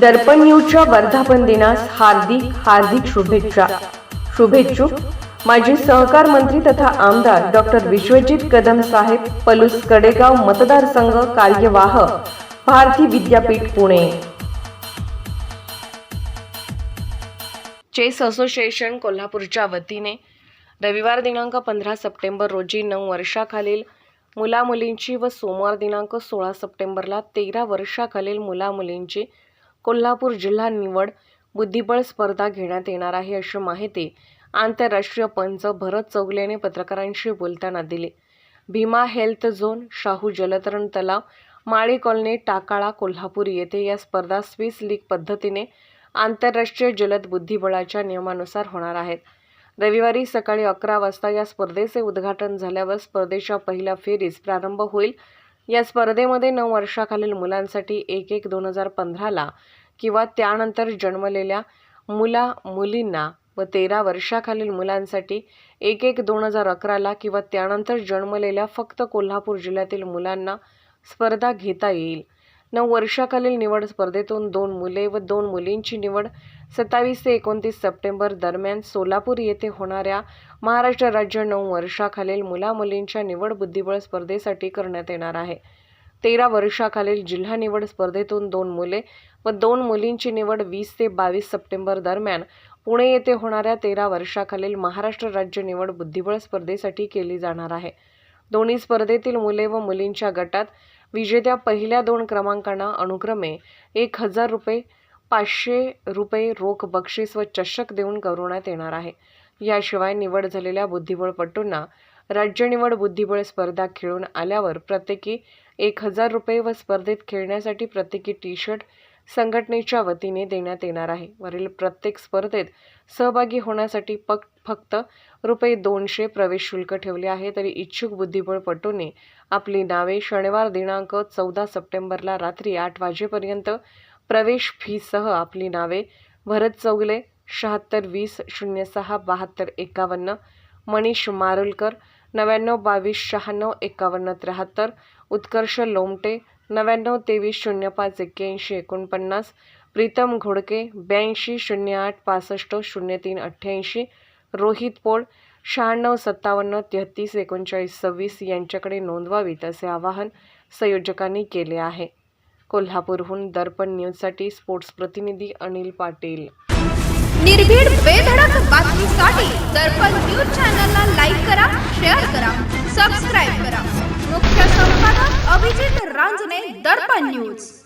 दर्पण न्यूजच्या वर्धापन दिनास हार्दिक हार्दिक शुभेच्छा. शुभेच्छुक माजी सहकार मंत्री तथा आमदार डॉक्टर विश्वजित कदम साहेब पलूस कडेगाव मतदारसंघ कार्यवाह भारती विद्यापीठ पुणे. चेस असोसिएशन कोल्हापूरच्या वतीने रविवार दिनांक पंधरा सप्टेंबर रोजी नऊ वर्षाखालील मुलामुलींची व सोमवार दिनांक सोळा सप्टेंबरला तेरा वर्षाखालील मुलामुलींची कोल्हापूर जिल्हा निवड बुद्धिबळ स्पर्धा घेण्यात येणार आहे अशी माहिती आंतरराष्ट्रीय पंच भरत चौगले यांनी पत्रकारांशी बोलताना दिली. भीमा हेल्थ झोन शाहू जलतरण तलाव माळी कॉलनी टाकाळा कोल्हापूर येथे या स्पर्धा स्विस लीग पद्धतीने आंतरराष्ट्रीय जलद बुद्धिबळाच्या नियमानुसार होणार आहेत. रविवारी सकाळी अकरा वाजता या स्पर्धेचे उद्घाटन झाल्यावर स्पर्धेच्या पहिल्या फेरीस प्रारंभ होईल. या स्पर्धेमध्ये नऊ वर्षाखालील मुलांसाठी एक एक दोन हजार पंधराला किंवा त्यानंतर जन्मलेल्या मुला मुलींना व तेरा वर्षाखालील मुलांसाठी एक एक दोन हजार अकराला किंवा त्यानंतर जन्मलेल्या फक्त कोल्हापूर जिल्ह्यातील मुलांना स्पर्धा घेता येईल. नऊ वर्षाखालील निवड स्पर्धेतून दोन मुले व दोन मुलींची निवड सत्तावीस ते एकोणतीस सप्टेंबर दरम्यान सोलापूर येथे होणाऱ्या महाराष्ट्र राज्य नऊ वर्षाखालील मुलामुलींच्या निवड बुद्धिबळ स्पर्धेसाठी करण्यात येणार आहे. तेरा वर्षाखालील जिल्हा निवड स्पर्धेतून दोन मुले व दोन मुलींची निवड वीस ते बावीस सप्टेंबर दरम्यान पुणे येथे होणाऱ्या तेरा वर्षाखालील महाराष्ट्र राज्य निवड बुद्धिबळ स्पर्धेसाठी केली जाणार आहे. दोन्ही स्पर्धेतील मुले व मुलींच्या गटात विजेत्या पहिल्या दोन क्रमांकांना अनुक्रमे एक हजार रुपये पाचशे रुपये रोख बक्षीस व चषक देऊन गौरवण्यात येणार आहे. याशिवाय निवड झालेल्या बुद्धिबळपटूंना राज्य निवड बुद्धिबळ स्पर्धा खेळून आल्यावर प्रत्येकी एक हजार रुपये व स्पर्धेत खेळण्यासाठी प्रत्येकी टी शर्ट संघटनेच्या वतीने देण्यात येणार आहे. वरील प्रत्येक स्पर्धेत सहभागी होण्यासाठी पक फक्त रुपये दोनशे प्रवेश शुल्क ठेवले आहे. तरी इच्छुक बुद्धिबळपटूंनी आपली नावे शनिवार दिनांक चौदा सप्टेंबरला रात्री आठ वाजेपर्यंत प्रवेश फीसह आपली नावे भरत चौगले शहात्तर वीस शून्य सहा बहात्तर एकावन्न मनीष मारुलकर नव्याण्णव बावीस शहाण्णव एकावन्न त्र्याहत्तर उत्कर्ष लोमटे नव्याण्णव तेवीस शून्य पाच एक्क्याऐंशी एकोणपन्नास. प्रीतम घोडके ब्याऐंशी शून्य आठ पासष्ट शून्य तीन अठ्ठ्याऐंशी. रोहित पोळ शहाण्णव सत्तावन्न तेहतीस एकोणचाळीस सव्वीस यांच्याकडे नोंदवावीत असे आवाहन संयोजकांनी केले आहे. कोल्हापूरहून दर्पण न्यूजसाठी स्पोर्ट्स प्रतिनिधी अनिल पाटील. निर्भीड बेधडक बातमीसाठी दर्पण न्यूज चॅनलला लाईक करा शेअर करा News.